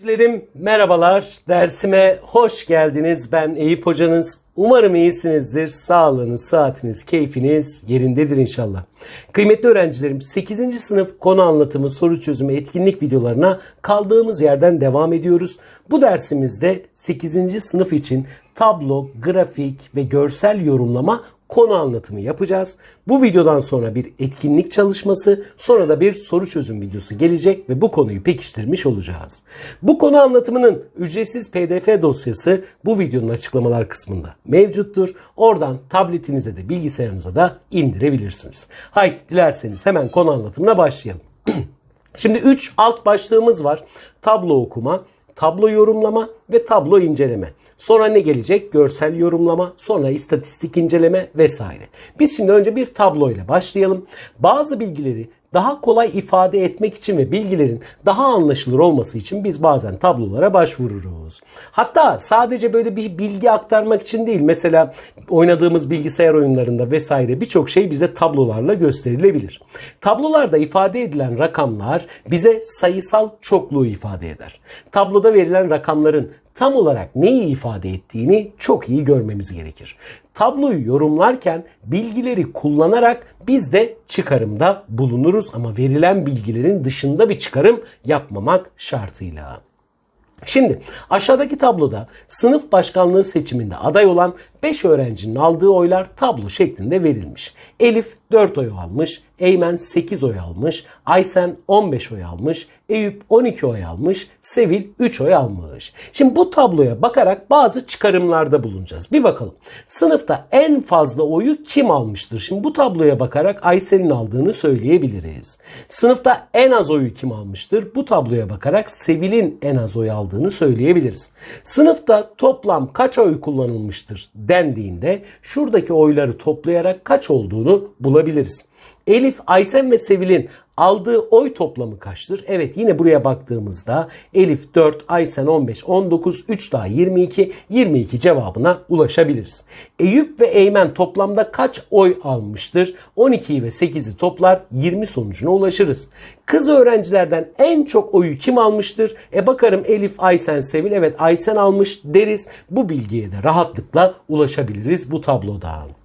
Öğrencilerim merhabalar. Dersime hoş geldiniz. Ben Eyüp hocanız. Umarım iyisinizdir. Sağlığınız, saatiniz, keyfiniz yerindedir inşallah. Kıymetli öğrencilerim 8. sınıf konu anlatımı, soru çözümü, etkinlik videolarına kaldığımız yerden devam ediyoruz. Bu dersimizde 8. sınıf için tablo, grafik ve görsel yorumlama konu anlatımı yapacağız. Bu videodan sonra bir etkinlik çalışması, sonra da bir soru çözüm videosu gelecek ve bu konuyu pekiştirmiş olacağız. Bu konu anlatımının ücretsiz PDF dosyası bu videonun açıklamalar kısmında mevcuttur. Oradan tabletinize de bilgisayarınıza da indirebilirsiniz. Haydi dilerseniz hemen konu anlatımına başlayalım. Şimdi 3 alt başlığımız var. Tablo okuma, tablo yorumlama ve tablo inceleme. Sonra ne gelecek? Görsel yorumlama, sonra istatistik inceleme vesaire. Biz şimdi önce bir tablo ile başlayalım. Bazı bilgileri daha kolay ifade etmek için ve bilgilerin daha anlaşılır olması için biz bazen tablolara başvururuz. Hatta sadece böyle bir bilgi aktarmak için değil. Mesela oynadığımız bilgisayar oyunlarında vesaire birçok şey bize tablolarla gösterilebilir. Tablolarda ifade edilen rakamlar bize sayısal çokluğu ifade eder. Tabloda verilen rakamların tam olarak neyi ifade ettiğini çok iyi görmemiz gerekir. Tabloyu yorumlarken bilgileri kullanarak biz de çıkarımda bulunuruz ama verilen bilgilerin dışında bir çıkarım yapmamak şartıyla. Şimdi aşağıdaki tabloda sınıf başkanlığı seçiminde aday olan 5 öğrencinin aldığı oylar tablo şeklinde verilmiş. Elif 4 oy almış, Eymen 8 oy almış, Aysen 15 oy almış, Eyüp 12 oy almış, Sevil 3 oy almış. Şimdi bu tabloya bakarak bazı çıkarımlarda bulunacağız. Bir bakalım. Sınıfta en fazla oyu kim almıştır? Şimdi bu tabloya bakarak Aysen'in aldığını söyleyebiliriz. Sınıfta en az oyu kim almıştır? Bu tabloya bakarak Sevil'in en az oy aldığını söyleyebiliriz. Sınıfta toplam kaç oy kullanılmıştır dendiğinde şuradaki oyları toplayarak kaç olduğunu bulabiliriz. Elif, Aysen ve Sevil'in aldığı oy toplamı kaçtır? Evet yine buraya baktığımızda Elif 4, Aysen 15, 19, 3 daha 22, 22 cevabına ulaşabiliriz. Eyüp ve Eymen toplamda kaç oy almıştır? 12'yi ve 8'i toplar 20 sonucuna ulaşırız. Kız öğrencilerden en çok oyu kim almıştır? E bakarım Elif, Aysen, Sevil. Evet Aysen almış deriz. Bu bilgiye de rahatlıkla ulaşabiliriz bu tablodan.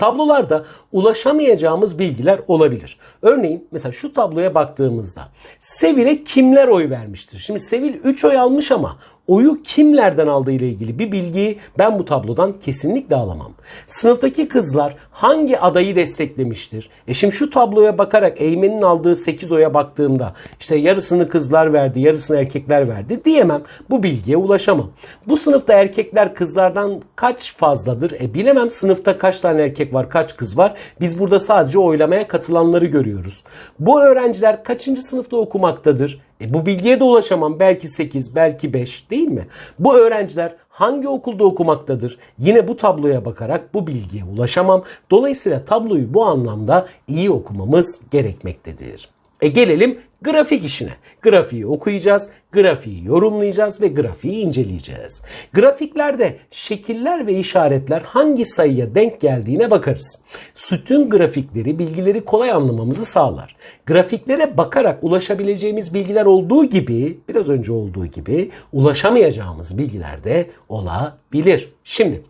Tablolarda ulaşamayacağımız bilgiler olabilir. Örneğin mesela şu tabloya baktığımızda Sevil'e kimler oy vermiştir? Şimdi Sevil 3 oy almış ama oyu kimlerden aldığı ile ilgili bir bilgiyi ben bu tablodan kesinlikle alamam. Sınıftaki kızlar hangi adayı desteklemiştir? E şimdi şu tabloya bakarak Eymen'in aldığı 8 oya baktığımda işte yarısını kızlar verdi, yarısını erkekler verdi diyemem. Bu bilgiye ulaşamam. Bu sınıfta erkekler kızlardan kaç fazladır? E bilemem sınıfta kaç tane erkek var, kaç kız var. Biz burada sadece oylamaya katılanları görüyoruz. Bu öğrenciler kaçıncı sınıfta okumaktadır? E bu bilgiye de ulaşamam. Belki 8, belki 5 değil mi? Bu öğrenciler hangi okulda okumaktadır? Yine bu tabloya bakarak bu bilgiye ulaşamam. Dolayısıyla tabloyu bu anlamda iyi okumamız gerekmektedir. E gelelim grafik işine. Grafiği okuyacağız, grafiği yorumlayacağız ve grafiği inceleyeceğiz. Grafiklerde şekiller ve işaretler hangi sayıya denk geldiğine bakarız. Sütun grafikleri bilgileri kolay anlamamızı sağlar. Grafiklere bakarak ulaşabileceğimiz bilgiler olduğu gibi, biraz önce olduğu gibi ulaşamayacağımız bilgiler de olabilir. Şimdi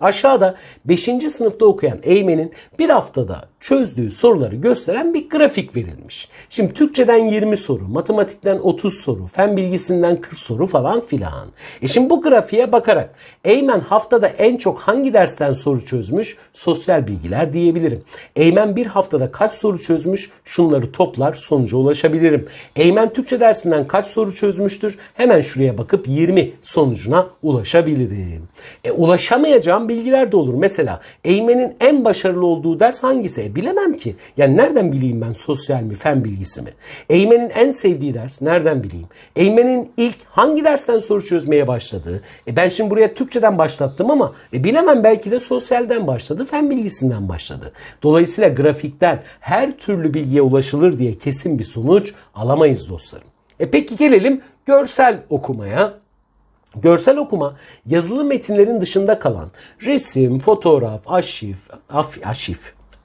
Aşağıda 5. sınıfta okuyan Eymen'in bir haftada çözdüğü soruları gösteren bir grafik verilmiş. Şimdi Türkçeden 20 soru, matematikten 30 soru, fen bilgisinden 40 soru falan filan. E şimdi bu grafiğe bakarak Eymen haftada en çok hangi dersten soru çözmüş? Sosyal bilgiler diyebilirim. Eymen bir haftada kaç soru çözmüş? Şunları toplar sonuca ulaşabilirim. Eymen Türkçe dersinden kaç soru çözmüştür? Hemen şuraya bakıp 20 sonucuna ulaşabilirim. E ulaşamayacağım bilgiler de olur. Mesela Eymen'in en başarılı olduğu ders hangisi? Bilemem ki. Yani nereden bileyim ben sosyal mi, fen bilgisi mi? Eymen'in en sevdiği ders nereden bileyim? Eymen'in ilk hangi dersten soru çözmeye başladığı? E, ben şimdi buraya Türkçeden başlattım ama e, bilemem belki de sosyalden başladı, fen bilgisinden başladı. Dolayısıyla grafikten her türlü bilgiye ulaşılır diye kesin bir sonuç alamayız dostlarım. E peki gelelim görsel okumaya. Görsel okuma yazılı metinlerin dışında kalan resim, fotoğraf, arşiv, af, arşiv,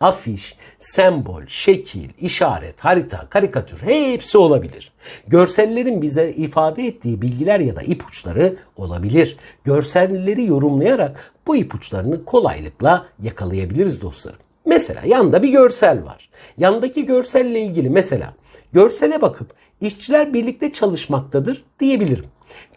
afiş, sembol, şekil, işaret, harita, karikatür hepsi olabilir. Görsellerin bize ifade ettiği bilgiler ya da ipuçları olabilir. Görselleri yorumlayarak bu ipuçlarını kolaylıkla yakalayabiliriz dostlarım. Mesela yanda bir görsel var. Yandaki görselle ilgili mesela görsele bakıp işçiler birlikte çalışmaktadır diyebilirim.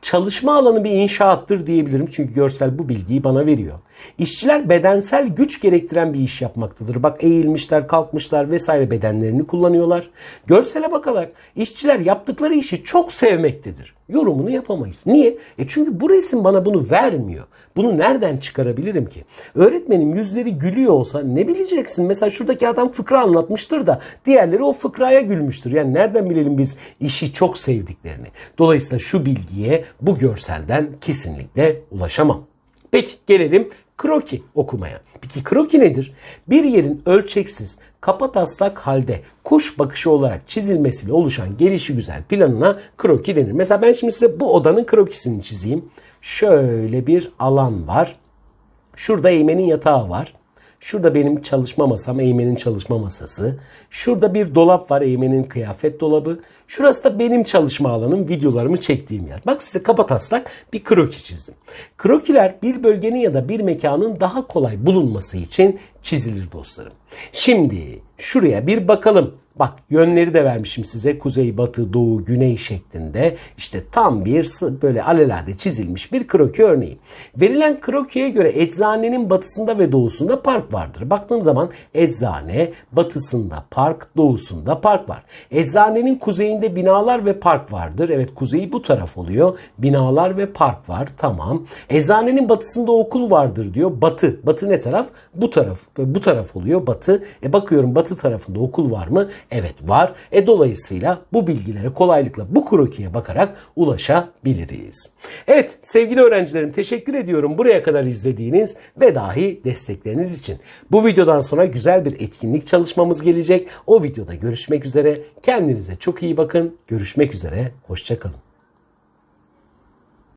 Çalışma alanı bir inşaattır diyebilirim çünkü görsel bu bilgiyi bana veriyor. İşçiler bedensel güç gerektiren bir iş yapmaktadır. Bak eğilmişler, kalkmışlar vesaire bedenlerini kullanıyorlar. Görsele bakarak işçiler yaptıkları işi çok sevmektedir. Yorumunu yapamayız. Niye? E çünkü bu resim bana bunu vermiyor. Bunu nereden çıkarabilirim ki? Öğretmenim yüzleri gülüyor olsa ne bileceksin? Mesela şuradaki adam fıkra anlatmıştır da diğerleri o fıkraya gülmüştür. Yani nereden bilelim biz işi çok sevdiklerini? Dolayısıyla şu bilgiye bu görselden kesinlikle ulaşamam. Peki gelelim kroki okumaya. Peki kroki nedir? Bir yerin ölçeksiz, kapataslak halde kuş bakışı olarak çizilmesiyle oluşan gelişi güzel planına kroki denir. Mesela ben şimdi size bu odanın krokisini çizeyim. Şöyle bir alan var. Şurada Eymen'in yatağı var. Şurada benim çalışma masam, Eymen'in çalışma masası. Şurada bir dolap var, Eymen'in kıyafet dolabı. Şurası da benim çalışma alanım, videolarımı çektiğim yer. Bak size kabataslak bir kroki çizdim. Krokiler bir bölgenin ya da bir mekanın daha kolay bulunması için çizilir dostlarım. Şimdi şuraya bir bakalım. Bak yönleri de vermişim size. Kuzey, batı, doğu, güney şeklinde. işte tam bir böyle alelade çizilmiş bir kroki örneği. Verilen krokiye göre eczanenin batısında ve doğusunda park vardır. Baktığım zaman eczane batısında park, doğusunda park var. Eczanenin kuzeyinde binalar ve park vardır. Evet kuzeyi bu taraf oluyor. Binalar ve park var. Tamam. Eczanenin batısında okul vardır diyor. Batı. Batı ne taraf? Bu taraf. Bu taraf oluyor. Batı. E bakıyorum batı tarafında okul var mı? Evet var. E dolayısıyla bu bilgilere kolaylıkla bu krokiye bakarak ulaşabiliriz. Evet sevgili öğrencilerim teşekkür ediyorum buraya kadar izlediğiniz ve dahi destekleriniz için. Bu videodan sonra güzel bir etkinlik çalışmamız gelecek. O videoda görüşmek üzere. Kendinize çok iyi bakın. Görüşmek üzere. Hoşçakalın.